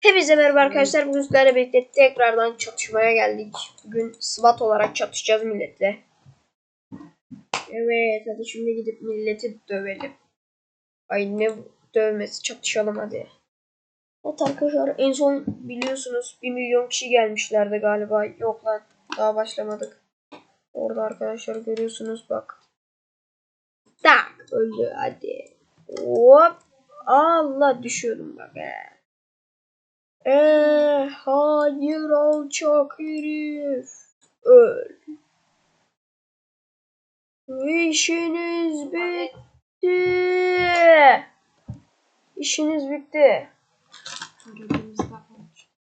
Hepinize merhaba arkadaşlar. Bugün sizlerle birlikte tekrardan çatışmaya geldik. Bugün SWAT olarak çatışacağız milletle. Evet hadi şimdi gidip milleti dövelim. Ay ne dövmesi çatışalım hadi. Evet arkadaşlar en son biliyorsunuz 1 milyon kişi gelmişlerdi galiba. Yok lan daha başlamadık. Orada arkadaşlar görüyorsunuz bak. Tak öldü hadi. Hop. Allah düşüyordum bak. He. Eee hayır alçak herif. Öl. İşiniz bitti. İşiniz bitti.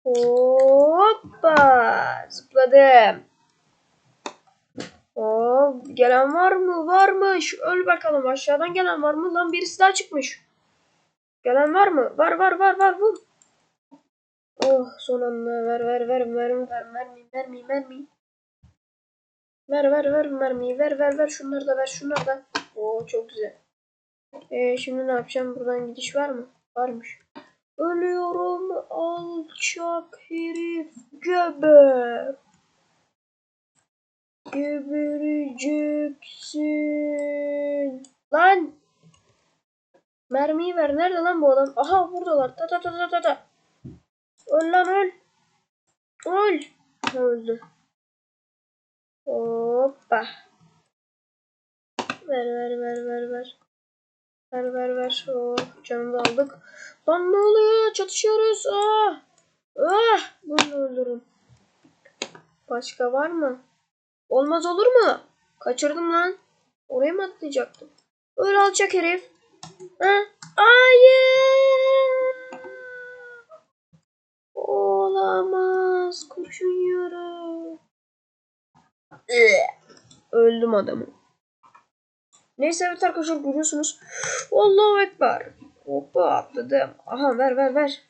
Hoppa zıpladım. Hop, gelen var mı? Varmış. Öl bakalım aşağıdan gelen var mı? Lan birisi daha çıkmış. Gelen var mı? Var var var var vur. Oh son anda ver ver ver mermi ver mermi mermi mermi. Ver ver ver mermiyi ver ver ver şunları da ver şunları da. Oo çok güzel. Ee, şimdi ne yapacağım? Buradan gidiş var mı? Varmış. Ölüyorum alçak herif geber. Gebereceksin. Lan. Mermiyi ver. Nerede lan bu adam? Aha buradalar. Ta ta ta ta ta. Öl lan öl. Öl. Öldü. Hoppa. Ver ver ver ver ver. Ver ver ver. Hop canını aldık. Lan ne oluyor? Çatışıyoruz. Ah. Ah. Bunu öldürün. Başka var mı? Olmaz olur mu? Kaçırdım lan. Oraya mı atlayacaktım? Öyle alacak herif. Ha? Hayır. Olamaz. Kurşun yiyorum. Üh. Öldüm adamı. Neyse evet arkadaşlar görüyorsunuz. Allahu Ekber. Hoppa atladım. Aha ver ver ver.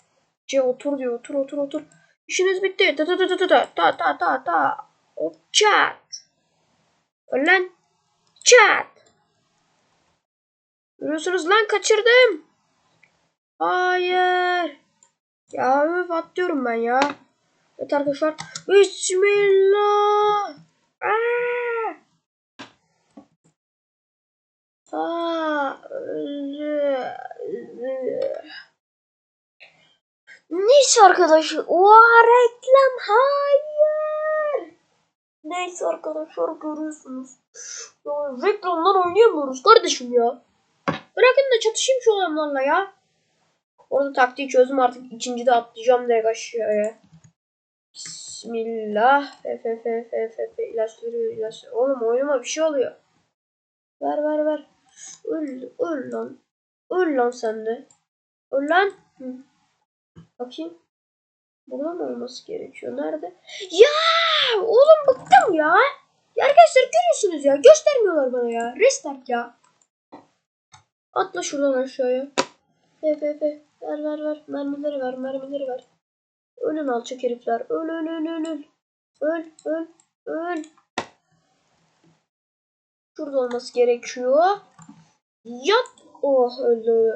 C otur diyor. Otur otur otur. İşiniz bitti. Ta ta ta ta ta ta ta ta ta. Hop çat. Öl lan. Çat. Görüyorsunuz lan kaçırdım. Hayır. Ya öf atlıyorum ben ya. Evet arkadaşlar. Bismillah. Aa. Aa. Neyse arkadaşlar. O reklam hayır. Neyse arkadaşlar görüyorsunuz. Ya, reklamdan oynayamıyoruz kardeşim ya. Bırakın da çatışayım şu adamlarla ya. Orada taktiği çözdüm artık. ikinci de atlayacağım direkt aşağıya. Bismillah. Fe fe fe fe fe fe ilaç veriyor. Oğlum oynama bir şey oluyor. Ver ver ver. Öl, öl lan. Öl lan sen. Öl lan. Hı. Bakayım. Burada mı olması gerekiyor? Nerede? Ya oğlum bıktım ya. ya. Arkadaşlar görüyorsunuz ya. Göstermiyorlar bana ya. Restart ya. Atla şuradan aşağıya. Fe fe fe. Ver ver ver. Mermileri ver. Mermileri ver. Ölün alçak herifler. Öl öl öl öl öl. Öl öl öl. Şurada olması gerekiyor. Yat. Oh öldü.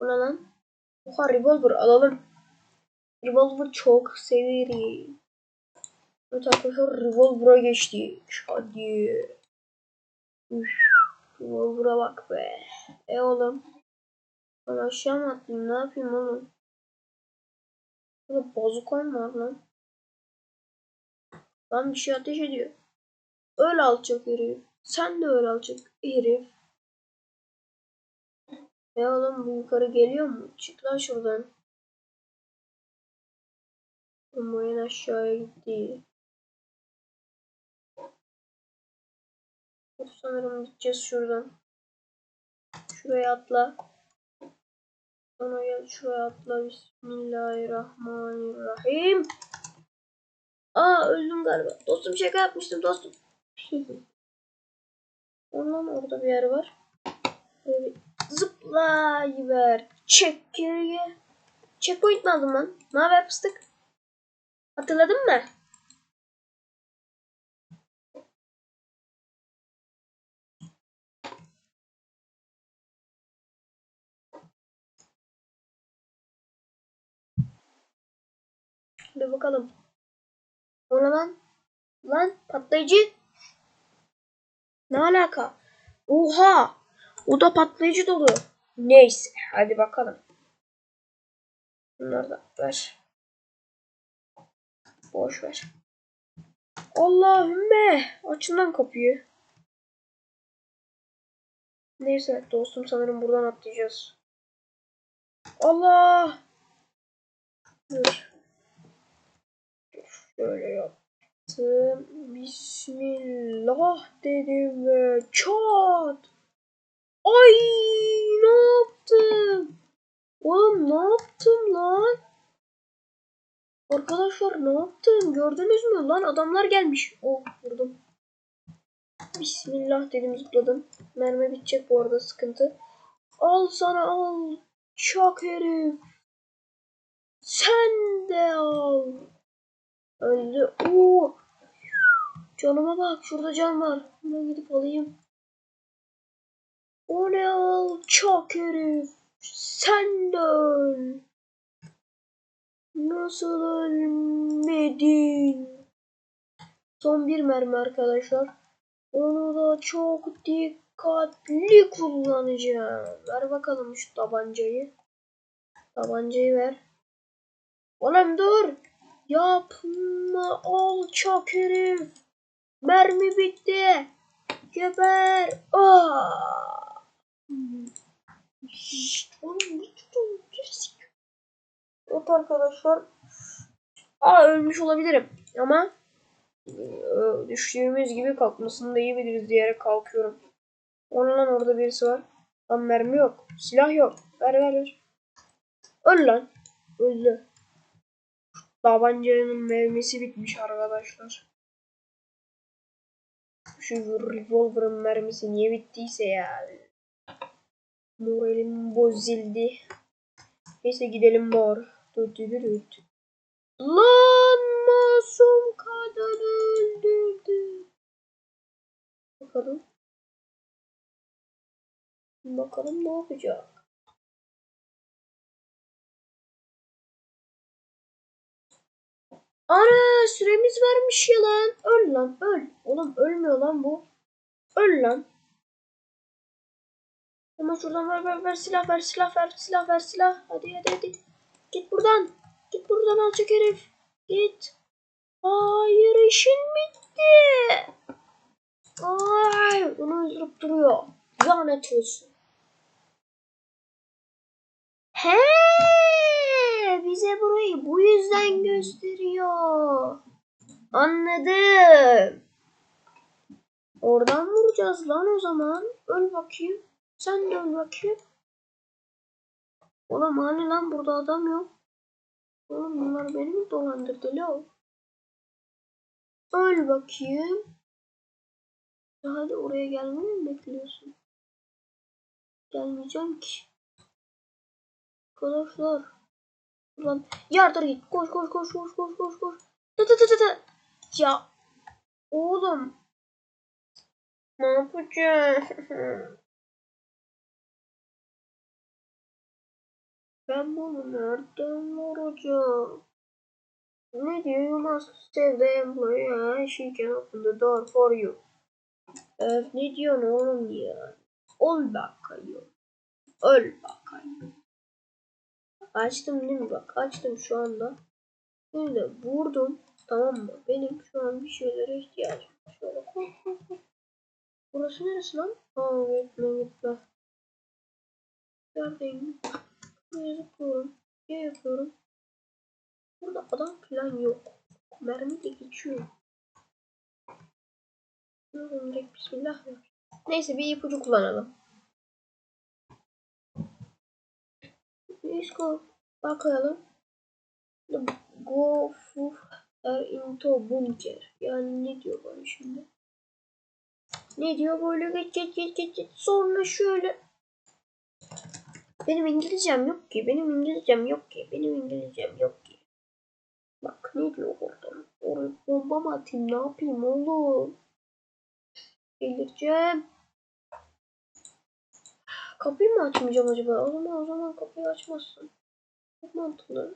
Bu ne lan? Oha revolver alalım. Revolver çok severim. Evet arkadaşlar revolver'a geçtik. Hadi. Üf, revolver'a bak be. E oğlum. Ben aşağı mı atlayayım? Ne yapayım oğlum? Burada bozukon var lan. Lan bir şey ateş ediyor. Öl alçak herif. Sen de öl alçak herif. E oğlum bu yukarı geliyor mu? Çık lan şuradan. En aşağıya gitti. Sanırım gideceğiz şuradan. Şuraya atla. Sonra gel şuraya atla. Bismillahirrahmanirrahim. Aa öldüm galiba. Dostum şaka yapmıştım dostum. Ondan orada bir yer var. Böyle bir zıplayıver. Çek geriye. Checkpoint mi aldın lan? Ne haber fıstık? Hatırladın mı? Hadi bakalım. Ona lan. Lan patlayıcı. Ne alaka? Oha. O da patlayıcı dolu. Neyse. Hadi bakalım. Bunları da ver. Boş ver. Allahümme. Açın lan kapıyı. Neyse dostum sanırım buradan atlayacağız. Allah. Dur. Şöyle yaptım. Bismillah dedim ve çat. Ay ne yaptım? Oğlum ne yaptım lan? Arkadaşlar ne yaptım? Gördünüz mü lan? Adamlar gelmiş. Oh vurdum. Bismillah dedim zıpladım. Mermi bitecek bu arada sıkıntı. Al sana al. Çak herif. Sen de al. Öldü. Oo. Canıma bak. Şurada can var. Ben gidip alayım. O ne al? Çak herif. Sen de öl. Nasıl ölmedin? Son bir mermi arkadaşlar. Onu da çok dikkatli kullanacağım. Ver bakalım şu tabancayı. Tabancayı ver. Oğlum dur. Yapma alçak herif. Mermi bitti. Geber. Aa. Şşt, oğlum lütfen gerizekalı. Evet arkadaşlar. Aa ölmüş olabilirim ama e, düştüğümüz gibi kalkmasını da iyi biliriz diyerek kalkıyorum. Onun lan orada birisi var. Lan mermi yok. Silah yok. Ver ver ver. Öl lan. Öldü. Tabancanın mermisi bitmiş arkadaşlar. Şu revolver'ın mermisi niye bittiyse ya. Moralim bozuldu. Neyse gidelim bari. Tut tut tut. Lan masum kadın öldürdü. Bakalım. Bakalım ne yapacak. Ana süremiz varmış ya lan. Öl lan öl. Oğlum ölmüyor lan bu. Öl lan. Ama şuradan ver ver ver silah ver silah ver silah ver silah. Hadi hadi hadi. Git buradan. Git buradan alçak herif. Git. Hayır işin bitti. Ay, onu öldürüp duruyor. Lanet olsun. He, bize burayı bu yüzden gösteriyor. Anladım. Oradan vuracağız lan o zaman. Öl bakayım. Sen de öl bakayım. Oğlum hani lan burada adam yok. Oğlum bunlar beni mi dolandırdı la? Öl bakayım. Hadi oraya gelmeyi mi bekliyorsun? Gelmeyeceğim ki. Arkadaşlar. Lan yardır git. Koş koş koş koş koş koş koş. Tı tı tı tı tı. Ya oğlum. Ne yapacağım? ben bunu nereden vuracağım? Ne diyor? You must save the employee. She can open the door for you. Öf ne diyorsun oğlum ya? Ol bakayım. Öl bakayım. Açtım değil mi? Bak açtım şu anda. Şimdi vurdum. Tamam mı? Benim şu an bir şeylere ihtiyacım. Şöyle. Burası neresi lan? Aa gitme gitme. Neredeyim? Buraya zıplıyorum. Ne yapıyorum? Burada adam falan yok. Mermi de geçiyor. Bismillah. Neyse bir ipucu kullanalım. Let's go. Bakalım. Go er into bunker. Yani ne diyor bana şimdi? Ne diyor böyle geç geç geç geç geç. Sonra şöyle. Benim İngilizcem yok ki. Benim İngilizcem yok ki. Benim İngilizcem yok ki. Bak ne diyor orada. Oraya bomba mı atayım ne yapayım oğlum? Geleceğim. Kapıyı mı açmayacağım acaba? O zaman o zaman kapıyı açmazsın. Çok mantıklı.